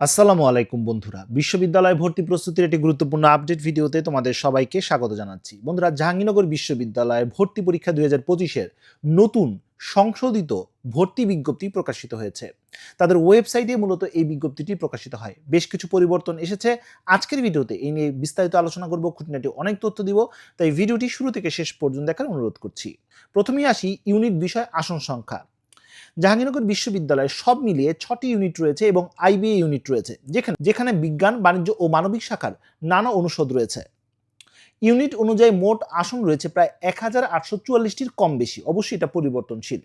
আসসালামু আলাইকুম বন্ধুরা। বিশ্ববিদ্যালয় ভর্তি প্রস্তুতির একটি গুরুত্বপূর্ণ আপডেট ভিডিওতে তোমাদের সবাইকে স্বাগত জানাচ্ছি। বন্ধুরা, জাহাঙ্গীরনগর বিশ্ববিদ্যালয়ের ভর্তি পরীক্ষা দুই হাজার পঁচিশের নতুন সংশোধিত ভর্তি বিজ্ঞপ্তি প্রকাশিত হয়েছে। তাদের ওয়েবসাইটে মূলত এই বিজ্ঞপ্তিটি প্রকাশিত হয়। বেশ কিছু পরিবর্তন এসেছে। আজকের ভিডিওতে এই নিয়ে বিস্তারিত আলোচনা করব, খুঁটিনাটি অনেক তথ্য দিব, তাই ভিডিওটি শুরু থেকে শেষ পর্যন্ত দেখার অনুরোধ করছি। প্রথমেই আসি ইউনিট বিষয় আসন সংখ্যা। জাহাঙ্গীরনগর বিশ্ববিদ্যালয়ে সব মিলিয়ে ছটি ইউনিট রয়েছে এবং আইবিএ ইউনিট রয়েছে। যেখানে যেখানে বিজ্ঞান, বাণিজ্য ও মানবিক শাখার নানা অনুষদ রয়েছে। ইউনিট অনুযায়ী মোট আসন রয়েছে প্রায় এক হাজার আটশো চুয়াল্লিশটির কম বেশি। অবশ্যই এটা পরিবর্তনশীল।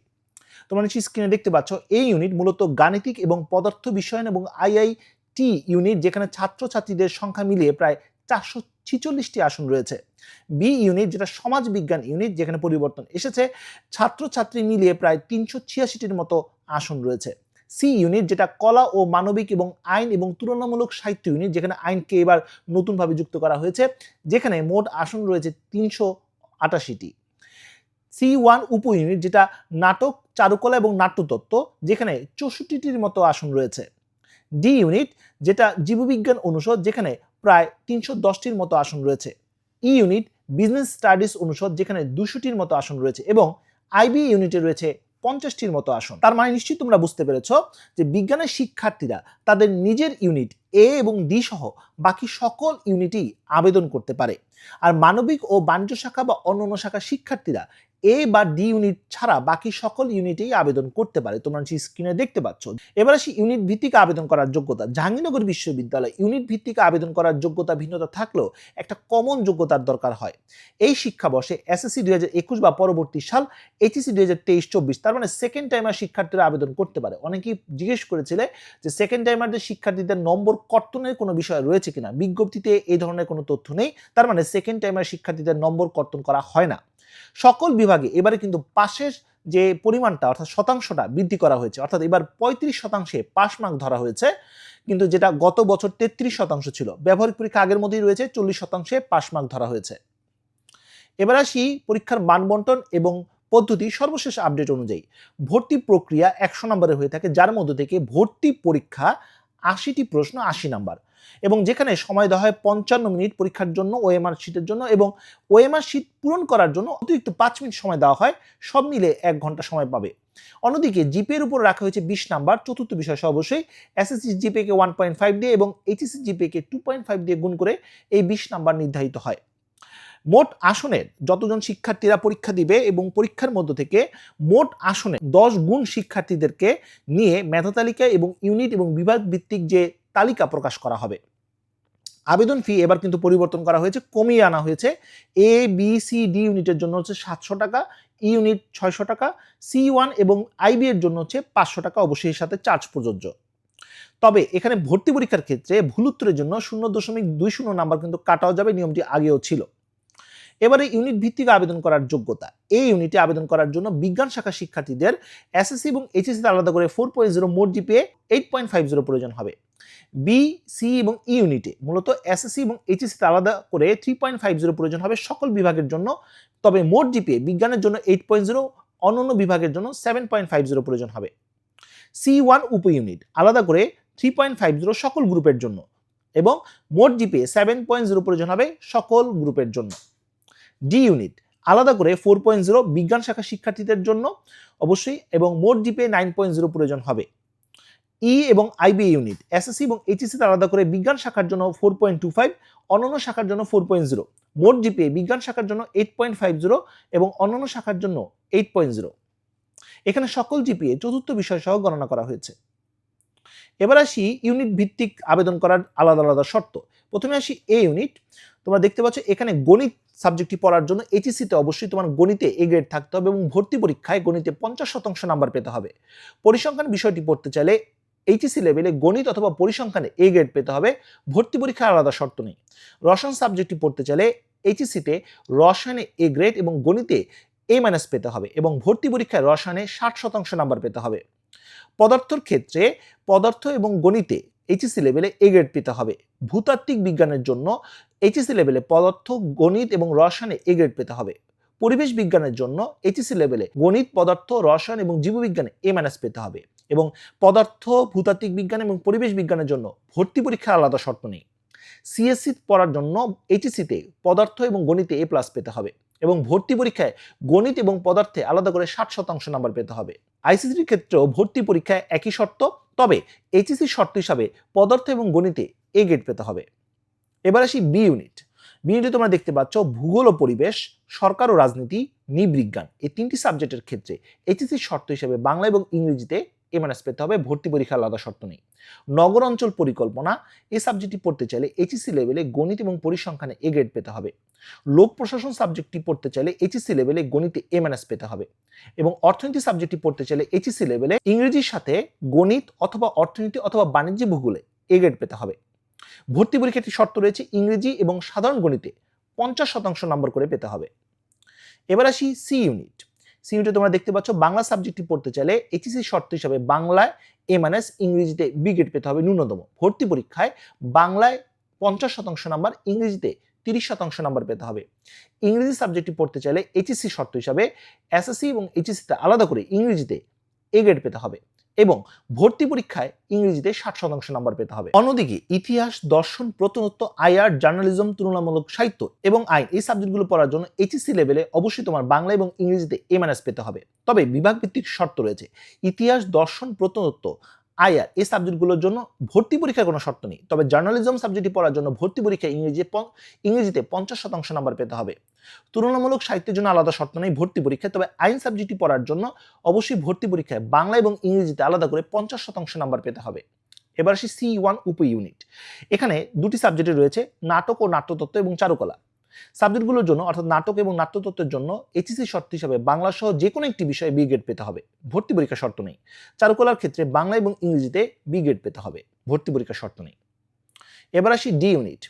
তোমরা নিশ্চয়ই স্ক্রিনে দেখতে পাচ্ছ, এই ইউনিট মূলত গাণিতিক এবং পদার্থ বিষয়ন এবং আইআইটি ইউনিট, যেখানে ছাত্রছাত্রীদের সংখ্যা মিলিয়ে প্রায় চারশো ছিচল্লিশটি আসন রয়েছে। বি ইউনিট যেটা সমাজ বিজ্ঞান ইউনিট যেখানে পরিবর্তন এসেছে, ছাত্রছাত্রী মিলিয়ে প্রায় তিনশো ছিয়াশিটির মতো আসন রয়েছে। সি ইউনিট যেটা কলা ও মানবিক এবং আইন এবং তুলনামূলক সাহিত্য ইউনিট যেখানে আইনকে এবার নতুনভাবে যুক্ত করা হয়েছে, যেখানে মোট আসন রয়েছে তিনশো আটাশিটি। সি ওয়ান উপ ইউনিট যেটা নাটক, চারুকলা এবং নাট্যতত্ত্ব, যেখানে চৌষট্টিটির মতো আসন রয়েছে। ডি ইউনিট যেটা জীববিজ্ঞান অনুষদ, যেখানে প্রায় তিনশো দশটির মতো আসন রয়েছে। ই ইউনিট বিজনেস স্টাডিজ অনুষদ যেখানে দুশোটির মতো আসন রয়েছে এবং আইবি ইউনিটে রয়েছে পঞ্চাশটির মতো আসন। তার মানে নিশ্চয়ই তোমরা বুঝতে পেরেছ যে বিজ্ঞানের শিক্ষার্থীরা তাদের নিজের ইউনিট এ এবং ডি সহ বাকি সকল ইউনিটই আবেদন করতে পারে। আর মানবিক ও বাণিজ্য শাখা বা অন্যান্য শাখার শিক্ষার্থীরা এ বা ডি ইউনিট ছাড়া বাকি সকল ইউনিটেই আবেদন করতে পারে। তোমরা নিশ্চয়ই স্ক্রিনে দেখতে পাচ্ছ। এবার আসি ইউনিট ভিত্তিক আবেদন করার যোগ্যতা। জাহাঙ্গীরনগর বিশ্ববিদ্যালয় ইউনিট ভিত্তিক আবেদন করার যোগ্যতা, ভিন্নতা থাকলেও একটা কমন যোগ্যতার দরকার হয়। এই শিক্ষাবর্ষে এসএসসি দুই হাজার একুশ বা পরবর্তী সাল এইচএসসি দুই হাজার তেইশ চব্বিশ তার মানে সেকেন্ড টাইমার শিক্ষার্থীরা আবেদন করতে পারে। অনেকেই জিজ্ঞেস করেছিলে যে সেকেন্ড টাইমারদের শিক্ষার্থীদের নম্বর কর্তনের কোনো বিষয় রয়েছে কিনা? বিজ্ঞপ্তিতে এই ধরনের কোনো তথ্য নেই। তার মানে সেকেন্ড টাইমার শিক্ষার্থীদের নম্বর কর্তন করা হয় না। সকল বিভাগে এবারে কিন্তু পাশের যে পরিমাণটা, অর্থাৎ শতাংশটা বৃদ্ধি করা হয়েছে। অর্থাৎ এবার পঁয়ত্রিশ শতাংশে পাস মার্ক ধরা হয়েছে। কিন্তু যেটা গত বছর তেত্রিশ শতাংশ ছিল, ব্যবহারিক পরীক্ষা আগের মধ্যেই রয়েছে, চল্লিশ শতাংশে পাস মার্ক ধরা হয়েছে। এবার আসি পরীক্ষার মানবন্টন এবং পদ্ধতি সর্বশেষ আপডেট অনুযায়ী। ভর্তি প্রক্রিয়া একশো নম্বরে হয়ে থাকে, যার মধ্যে থেকে ভর্তি পরীক্ষা আশিটি প্রশ্ন আশি নাম্বার। এবং যেখানে সময় দেওয়া হয় পঞ্চান্ন মিনিট পরীক্ষার জন্য ওএমআর শিটের জন্য এবং ওএমআর শিট পূরণ করার জন্য অতিরিক্ত পাঁচ মিনিট সময় দেওয়া হয়, সব মিলে এক ঘণ্টা সময় পাবে। অন্যদিকে জিপের উপর রাখা হয়েছে বিশ নাম্বার, চতুর্থ বিষয় সহ অবশ্যই SSC GPA one point five দিয়ে এবং HSC GPA two point five দিয়ে গুণ করে এই বিশ নাম্বার নির্ধারিত হয়। মোট আসনের যতজন শিক্ষার্থীরা পরীক্ষা দিবে এবং পরীক্ষার মধ্য থেকে মোট আসনে দশ গুণ শিক্ষার্থীদেরকে নিয়ে মেধা তালিকা এবং ইউনিট এবং বিভাগ ভিত্তিক যে তালিকা প্রকাশ করা হবে। আবেদন ফি এবার কিন্তু পরিবর্তন করা হয়েছে, কমিয়ে আনা হয়েছে। এ বি সি ডি ইউনিটের জন্য হচ্ছে সাতশো টাকা ই ইউনিট ছয়শো টাকা সি ওয়ান এবং আইবি এর জন্য হচ্ছে পাঁচশো টাকা অবশ্যই সাথে চার্জ প্রযোজ্য। তবে এখানে ভর্তি পরীক্ষার ক্ষেত্রে ভুল উত্তরের জন্য শূন্য দশমিক দুই শূন্য নাম্বার কিন্তু কাটাও যাবে, নিয়মটি আগেও ছিল। এবারে ইউনিট ভিত্তিক আবেদন করার যোগ্যতা। এই ইউনিটে আবেদন করার জন্য বিজ্ঞান শাখা শিক্ষার্থীদের এসএসসি এবং এইচএসসিতে আলাদা করে ফোর পয়েন্ট জিরো মোট GPA eight point five zero প্রয়োজন হবে। বি সি এবং ই ইউনিটে মূলত এসএসসি এবং এইচএসসিতে আলাদা করে থ্রি পয়েন্ট ফাইভ জিরো প্রয়োজন হবে সকল বিভাগের জন্য। তবে মোট জিপিএ বিজ্ঞানের জন্য এইট পয়েন্ট জিরো অন্যান্য বিভাগের জন্য সেভেন পয়েন্ট ফাইভ জিরো প্রয়োজন হবে। সি ওয়ান উপ ইউনিট আলাদা করে থ্রি পয়েন্ট ফাইভ জিরো সকল গ্রুপের জন্য। এবং মোট জিপিএ সেভেন পয়েন্ট জিরো প্রয়োজন হবে সকল গ্রুপের জন্য। ডি ইউনিট আলাদা করে ফোর পয়েন্ট জিরো বিজ্ঞান শাখা শিক্ষার্থীদের জন্য অবশ্যই। এবং মোট জিপিএ নাইন পয়েন্ট জিরো প্রয়োজন হবে। ই এবং আইবি ইউনিট এসএসসি এবং এইচএসসিতে আলাদা করে বিজ্ঞান শাখার জন্য ফোর পয়েন্ট টু ফাইভ অন্যান্য শাখার জন্য ফোর পয়েন্ট জিরো মোট জিপিএ বিজ্ঞান শাখার জন্য এইট পয়েন্ট ফাইভ জিরো এবং অন্যান্য শাখার জন্য এইট পয়েন্ট জিরো এখানে সকল জিপিএ চতুর্থ বিষয় সহ গণনা করা হয়েছে। এবার আসি ইউনিট ভিত্তিক আবেদন করার আলাদা আলাদা শর্ত। প্রথমে আসি এ ইউনিট তোমরা দেখতে পাচ্ছ এখানে গণিত সাবজেক্টটি পড়ার জন্য এইচএসিতে অবশ্যই তোমার গণিতে এ গ্রেড থাকতে হবে এবং ভর্তি পরীক্ষায় গণিতে পঞ্চাশ শতাংশ নাম্বার পেতে হবে। পরিসংখ্যান বিষয়টি পড়তে চাইলে এইচএসি লেভেলে গণিত অথবা পরিসংখ্যানে এ গ্রেড পেতে হবে। ভর্তি পরীক্ষার আলাদা শর্ত নেই। রসায়ন সাবজেক্টটি পড়তে চাইলে এইচএসিতে রসায়নে এ গ্রেড এবং গণিতে এ মাইনাস পেতে হবে এবং ভর্তি পরীক্ষায় রসায়নে ষাট শতাংশ নাম্বার পেতে হবে। পদার্থর ক্ষেত্রে পদার্থ এবং গণিতে এইচএসি লেভেলে এ গ্রেড পেতে হবে। ভূতাত্ত্বিক বিজ্ঞানের জন্য এইচএসি লেভেলে পদার্থ, গণিত এবং রসায়নে এ গ্রেড পেতে হবে। পরিবেশ বিজ্ঞানের জন্য এইচএসি লেভেলে গণিত, পদার্থ, রসায়ন এবং জীববিজ্ঞানে এ মাইনাস পেতে হবে। এবং পদার্থ, ভূতাত্ত্বিক বিজ্ঞান এবং পরিবেশ বিজ্ঞানের জন্য ভর্তি পরীক্ষার আলাদা শর্ত নেই। সিএসসি পড়ার জন্য এইচএসিতে পদার্থ এবং গণিতে এ প্লাস পেতে হবে এবং ভর্তি পরীক্ষায় গণিত এবং পদার্থে আলাদা করে ষাট শতাংশ নাম্বার পেতে হবে। আইসিসির ক্ষেত্রেও ভর্তি পরীক্ষায় একই শর্ত, তবে এইচএসির শর্ত হিসাবে পদার্থ এবং গণিতে এ গ্রেড পেতে হবে। এবার আসি বি ইউনিট বি ইউনিটে তোমরা দেখতে পাচ্ছ ভূগোল ও পরিবেশ, সরকার ও রাজনীতি, নৃবিজ্ঞান। এই তিনটি সাবজেক্টের ক্ষেত্রে এইচএসির শর্ত হিসেবে বাংলা এবং ইংরেজিতে এ মাইনাস পেতে হবে, ভর্তি পরীক্ষার আলাদা শর্ত নেই। নগর অঞ্চল পরিকল্পনা, এই সাবজেক্টটি পড়তে চাইলে এইচএসসি লেভেলে গণিত এবং পরিসংখ্যানে এ গ্রেড পেতে হবে। লোক প্রশাসন সাবজেক্টটি পড়তে চাইলে এইচএসসি লেভেলে গণিতে এ মাইনাস পেতে হবে এবং অর্থনীতি সাবজেক্টটি পড়তে চাইলে এইচএসসি লেভেলে ইংরেজির সাথে গণিত অথবা অর্থনীতি অথবা বাণিজ্য ভূগোলে এ গ্রেড পেতে হবে। ভর্তি পরীক্ষার একটি শর্ত রয়েছে, ইংরেজি এবং সাধারণ গণিতে পঞ্চাশ শতাংশ নম্বর করে পেতে হবে। এবার আসি সি ইউনিট সি ইউনিটে তোমরা দেখতে পাচ্ছ, বাংলা সাবজেক্টটি পড়তে চাইলে এইচএসসি শর্ত হিসাবে বাংলায় এ মাইনাস ইংরেজিতে বি গ্রেড পেতে হবে ন্যূনতম। ভর্তি পরীক্ষায় বাংলায় পঞ্চাশ শতাংশ নাম্বার ইংরেজিতে তিরিশ শতাংশ নাম্বার পেতে হবে। ইংরেজি সাবজেক্টটি পড়তে চাইলে এইচএসসি শর্ত হিসাবে এসএসসি এবং এইচএসসিতে আলাদা করে ইংরেজিতে এ গ্রেড পেতে হবে। এবং ভর্তি পরীক্ষায় ইংরেজিতে ষাট শতাংশ নাম্বার পেতে হবে। অন্যদিকে ইতিহাস, দর্শন, প্রত্নতত্ত্ব, আইআর, জার্নালিজম, তুলনামূলক সাহিত্য এবং আইন এই সাবজেক্টগুলো পড়ার জন্য এইচএসসি লেভেলে অবশ্যই তোমার বাংলা এবং ইংরেজিতে এ মাইনাস পেতে হবে। তবে বিভাগ ভিত্তিক শর্ত রয়েছে, ইতিহাস, দর্শন, প্রত্নতত্ত্ব, আইআর এই সাবজেক্টগুলোর জন্য ভর্তি পরীক্ষার কোনো শর্ত নেই। তবে জার্নালিজম সাবজেক্টটি পড়ার জন্য ভর্তি পরীক্ষায় ইংরেজি ইংরেজিতে পঞ্চাশ শতাংশ নাম্বার পেতে হবে। তুলনামূলক সাহিত্যের জন্য আলাদা শর্ত নেই ভর্তি পরীক্ষায়, তবে আইন সাবজেক্টটি পড়ার জন্য অবশ্যই ভর্তি পরীক্ষায় বাংলা এবং ইংরেজিতে আলাদা করে পঞ্চাশ শতাংশ নাম্বার পেতে হবে। এবার আসি সি ওয়ান উপ ইউনিট এখানে দুটি সাবজেক্টে রয়েছে নাটক ও নাট্যতত্ত্ব এবং চারুকলা। সাবজেক্টগুলোর জন্য, অর্থাৎ নাটক এবং নাট্যতত্ত্বের জন্য এইচএসি শর্ত হিসাবে বাংলা সহ যে কোনো একটি বিষয়ে বি গ্রেড পেতে হবে। ভর্তি পরীক্ষা শর্ত নেই। চারুকলার ক্ষেত্রে বাংলা এবং ইংরেজিতে বি গ্রেড পেতে হবে। ভর্তি পরীক্ষা শর্ত নেই। এবার আসি ডি ইউনিট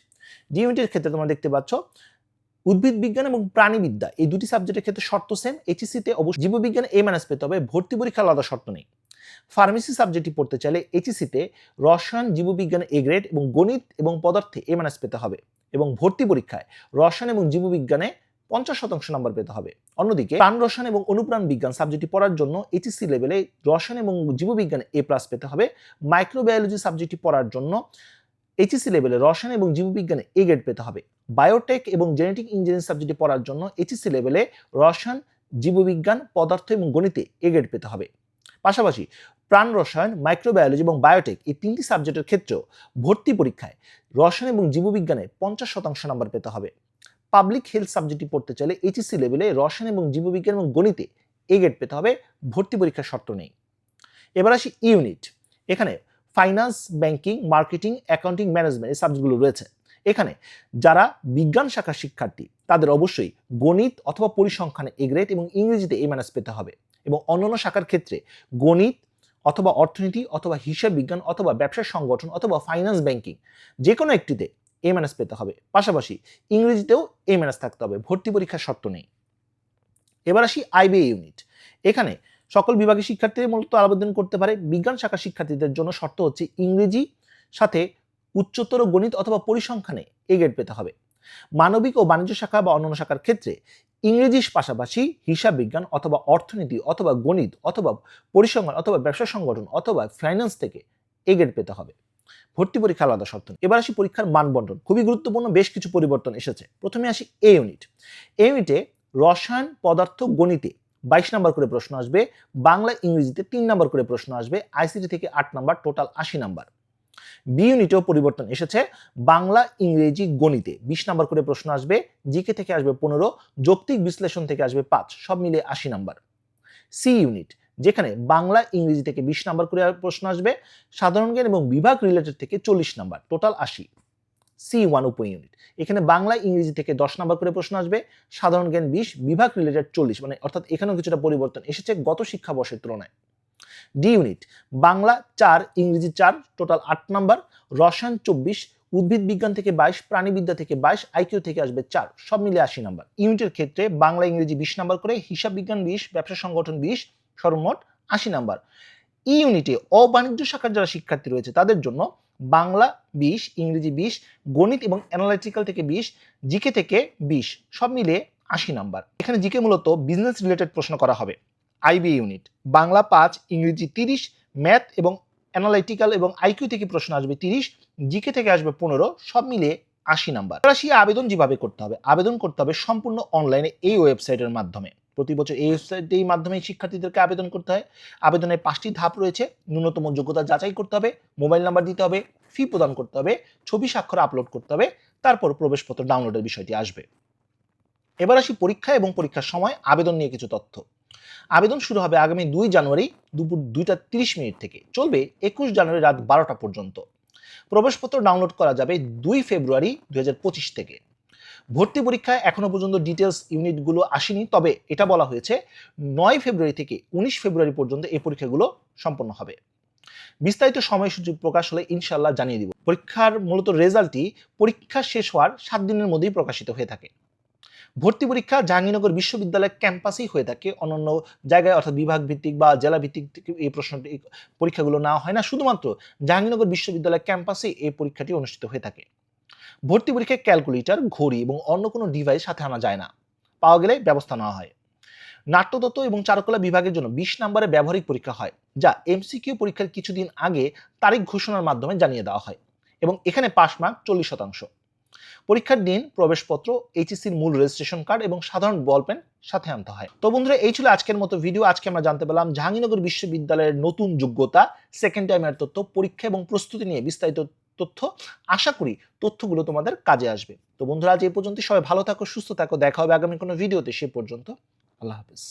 ডি ইউনিটের ক্ষেত্রে তোমরা দেখতে পাচ্ছ উদ্ভিদ বিজ্ঞান এবং প্রাণীবিদ্যা, এই দুটি সাবজেক্টের ক্ষেত্রে শর্ত সেম এইচএসিতে অবশ্যই জীববিজ্ঞান এ মাইনাস পেতে হবে, ভর্তি পরীক্ষা আলাদা শর্ত নেই। ফার্মেসি সাবজেক্টটি পড়তে চাইলে এইচএসিতে রসায়ন, জীববিজ্ঞান এ গ্রেড এবং গণিত এবং পদার্থে এ মাইনাস পেতে হবে এবং ভর্তি পরীক্ষায় রসায়ন এবং জীববিজ্ঞানে পঞ্চাশ শতাংশ নাম্বার পেতে হবে। অন্যদিকে প্রাণ রসায়ন এবং অনুপ্রাণ বিজ্ঞান সাবজেক্টটি পড়ার জন্য এইচএসসি লেভেলে রসায়ন এবং জীববিজ্ঞানে এ প্লাস পেতে হবে। মাইক্রোবায়োলজি সাবজেক্টটি পড়ার জন্য এইচএসসি লেভেলে রসায়ন এবং জীববিজ্ঞানে এ গ্রেড পেতে হবে। বায়োটেক এবং জেনেটিক ইঞ্জিনিয়ারিং সাবজেক্টটি পড়ার জন্য এইচএসসি লেভেলে রসায়ন, জীববিজ্ঞান, পদার্থ এবং গণিতে এ গ্রেড পেতে হবে। পাশাপাশি প্রাণ রসায়ন মাইক্রোবায়োলজি এবং বায়োটেক এই তিনটি সাবজেক্টের ক্ষেত্রেও ভর্তি পরীক্ষায় রসায়ন এবং জীববিজ্ঞানে পঞ্চাশ শতাংশ নাম্বার পেতে হবে। পাবলিক হেলথ সাবজেক্টটি পড়তে চাইলে এইচএসসি লেভেলে রসায়ন এবং জীববিজ্ঞান এবং গণিতে এ গ্রেড পেতে হবে। ভর্তি পরীক্ষার শর্ত নেই। এবার আসি ইউনিট এখানে finance banking marketing accounting management এই সাবজেক্টগুলো রয়েছে। এখানে যারা বিজ্ঞান শাখার শিক্ষার্থী, তাদের অবশ্যই গণিত অথবা পরিসংখ্যানে এ গ্রেড এবং ইংরেজিতে এ মাইনাস পেতে হবে এবং অন্যান্য শাখার ক্ষেত্রে গণিত অথবা অর্থনীতি অথবা হিসাব বিজ্ঞান অথবা ব্যবসা সংগঠন অথবা ফাইন্যান্স ব্যাংকিং যে কোনো একটিতে এ মাইনাস পেতে হবে। পাশাপাশি ইংরেজিতেও এ মাইনাস থাকতে হবে, ভর্তি পরীক্ষার শর্ত নেই। এবার আসি আইবিএ ইউনিট এখানে সকল বিভাগের শিক্ষার্থীদের মূলত আবেদন করতে পারে। বিজ্ঞান শাখা শিক্ষার্থীদের জন্য শর্ত হচ্ছে ইংরেজি, সাথে উচ্চতর গণিত অথবা পরিসংখ্যানে এ গ্রেড পেতে হবে। মানবিক ও বাণিজ্য শাখা বা অন্যান্য শাখার ক্ষেত্রে ইংরেজির পাশাপাশি হিসাব বিজ্ঞান অথবা অর্থনীতি অথবা গণিত অথবা পরিসংখ্যান অথবা ব্যবসা সংগঠন অথবা ফাইন্যান্স থেকে এ গ্রেড পেতে হবে। ভর্তি পরীক্ষা আলাদা শর্ত। এবার আসি পরীক্ষার মানবন্টন। খুবই গুরুত্বপূর্ণ, বেশ কিছু পরিবর্তন এসেছে। প্রথমে আসি এ ইউনিট এ ইউনিটে রসায়ন, পদার্থ, গণিতে বাইশ নাম্বার করে প্রশ্ন আসবে, বাংলা ইংরেজিতে তিন নাম্বার করে প্রশ্ন আসবে, আইসিটি থেকে আট নাম্বার, টোটাল আশি নাম্বার। বি ইউনিটেও পরিবর্তন এসেছে, বাংলা ইংরেজি গণিতে। বিশ নাম্বার করে প্রশ্ন আসবে, জিকে থেকে আসবে পনেরো, যৌক্তিক বিশ্লেষণ থেকে আসবে পাঁচ, সব মিলে আশি নাম্বার। সি ইউনিট যেখানে বাংলা ইংরেজি থেকে বিশ নাম্বার করে প্রশ্ন আসবে, সাধারণ জ্ঞান এবং বিভাগ রিলেটেড থেকে চল্লিশ নাম্বার, টোটাল আশি। সি ওয়ান উপ ইউনিট এখানে বাংলা, ইংরেজি থেকে দশ নাম্বার করে প্রশ্ন আসবে। সাধারণ জ্ঞান বিশ, বিভাগ রিলেটেড চল্লিশ। মানে অর্থাৎ এখানেও কিছুটা পরিবর্তন এসেছে গত শিক্ষাবর্ষের তুলনায়। ডি ইউনিট বাংলা চার, ইংরেজি চার টোটাল আট নাম্বার। রসায়ন চব্বিশ, উদ্ভিদ বিজ্ঞান থেকে বাইশ, প্রাণীবিদ্যা থেকে বাইশ আইকিউ থেকে আসবে চার, সব মিলে আশি নাম্বার। ইউনিটের ক্ষেত্রে বাংলা, ইংরেজি বিশ নাম্বার করে, হিসাব বিজ্ঞান বিশ, ব্যবসা সংগঠন বিশ, সর্বমোট আশি নাম্বার। ই ইউনিটে অবাণিজ্য শাখার যারা শিক্ষার্থী রয়েছে, তাদের জন্য বাংলা বিশ, ইংরেজি বিশ, গণিত এবং অ্যানালাইটিক্যাল থেকে বিশ, জিকে থেকে বিশ, সব মিলে আশি নাম্বার। এখানে জিকে মূলত বিজনেস রিলেটেড প্রশ্ন করা হবে। আইবি ইউনিট বাংলা পাঁচ, ইংরেজি তিরিশ ম্যাথ এবং অ্যানালাইটিক্যাল এবং আইকিউ থেকে প্রশ্ন আসবে তিরিশ, জিকে থেকে আসবে পনেরো, সব মিলিয়ে আশি নাম্বার। আসি আবেদন যেভাবে করতে হবে। আবেদন করতে হবে সম্পূর্ণ অনলাইনে এই ওয়েবসাইটের মাধ্যমে। প্রতি বছর এই ওয়েবসাইটের মাধ্যমে শিক্ষার্থীদেরকে আবেদন করতে হয়। আবেদনের পাঁচটি ধাপ রয়েছে। ন্যূনতম যোগ্যতা যাচাই করতে হবে, মোবাইল নাম্বার দিতে হবে, ফি প্রদান করতে হবে, ছবি স্বাক্ষর আপলোড করতে হবে, তারপর প্রবেশপত্র ডাউনলোডের বিষয়টি আসবে। এবার আসি পরীক্ষা এবং পরীক্ষার সময় আবেদন নিয়ে কিছু তথ্য। আবেদন শুরু হবে আগামী দুই জানুয়ারি দুপুর দুইটা তিরিশ মিনিট থেকে। চলবে একুশ জানুয়ারি রাত বারোটা পর্যন্ত। প্রবেশপত্র ডাউনলোড করা যাবে দুই ফেব্রুয়ারি দুই হাজার পঁচিশ থেকে। ভর্তি পরীক্ষায় এখনও পর্যন্ত ডিটেলস ইউনিটগুলো আসেনি, তবে এটা বলা হয়েছে নয় ফেব্রুয়ারি থেকে উনিশ ফেব্রুয়ারি পর্যন্ত এই পরীক্ষাগুলো সম্পন্ন হবে। বিস্তারিত সময়সূচি প্রকাশ হলে ইনশাল্লাহ জানিয়ে দিব। পরীক্ষার মূলত রেজাল্টটি পরীক্ষা শেষ হওয়ার সাত দিনের মধ্যেই প্রকাশিত হয়ে থাকে। ভর্তি পরীক্ষা জাহাঙ্গীরনগর বিশ্ববিদ্যালয়ের ক্যাম্পাসেই হয়ে থাকে। অন্যান্য জায়গায় অর্থাৎ বিভাগ ভিত্তিক বা জেলা ভিত্তিক এই প্রশ্নটি পরীক্ষাগুলো নেওয়া হয় না। শুধুমাত্র জাহাঙ্গীরনগর বিশ্ববিদ্যালয়ের ক্যাম্পাসেই এই পরীক্ষাটি অনুষ্ঠিত হয়ে থাকে। ভর্তি পরীক্ষায় ক্যালকুলেটর, ঘড়ি এবং অন্য কোনো ডিভাইস সাথে আনা যায় না। পাওয়া গেলে ব্যবস্থা নেওয়া হয়। নাট্যতত্ত্ব এবং চারুকলা বিভাগের জন্য বিশ নম্বরের ব্যবহারিক পরীক্ষা হয়, যা এমসিকিউ পরীক্ষার কিছুদিন আগে তারিখ ঘোষণার মাধ্যমে জানিয়ে দেওয়া হয় এবং এখানে পাস মার্ক চল্লিশ শতাংশ। পরীক্ষার দিন প্রবেশপত্র এইচএসির মূল রেজিস্ট্রেশন কার্ড এবং সাধারণ বল পেন সাথে আনতে হয়। তো বন্ধুরা, এই ছিল আজকের মতো ভিডিও আজকে আমরা জানতে পারলাম জাহাঙ্গীরনগর বিশ্ববিদ্যালয়ের নতুন যোগ্যতা সেকেন্ড টাইমের তথ্য পরীক্ষা এবং প্রস্তুতি নিয়ে বিস্তারিত তথ্য, আশা করি তথ্যগুলো তোমাদের কাজে আসবে। তো বন্ধুরা, আজ এই পর্যন্ত সবাই ভালো থাকো, সুস্থ থাকো। দেখা হবে আগামী কোনো ভিডিওতে। সে পর্যন্ত আল্লাহ হাফিজ।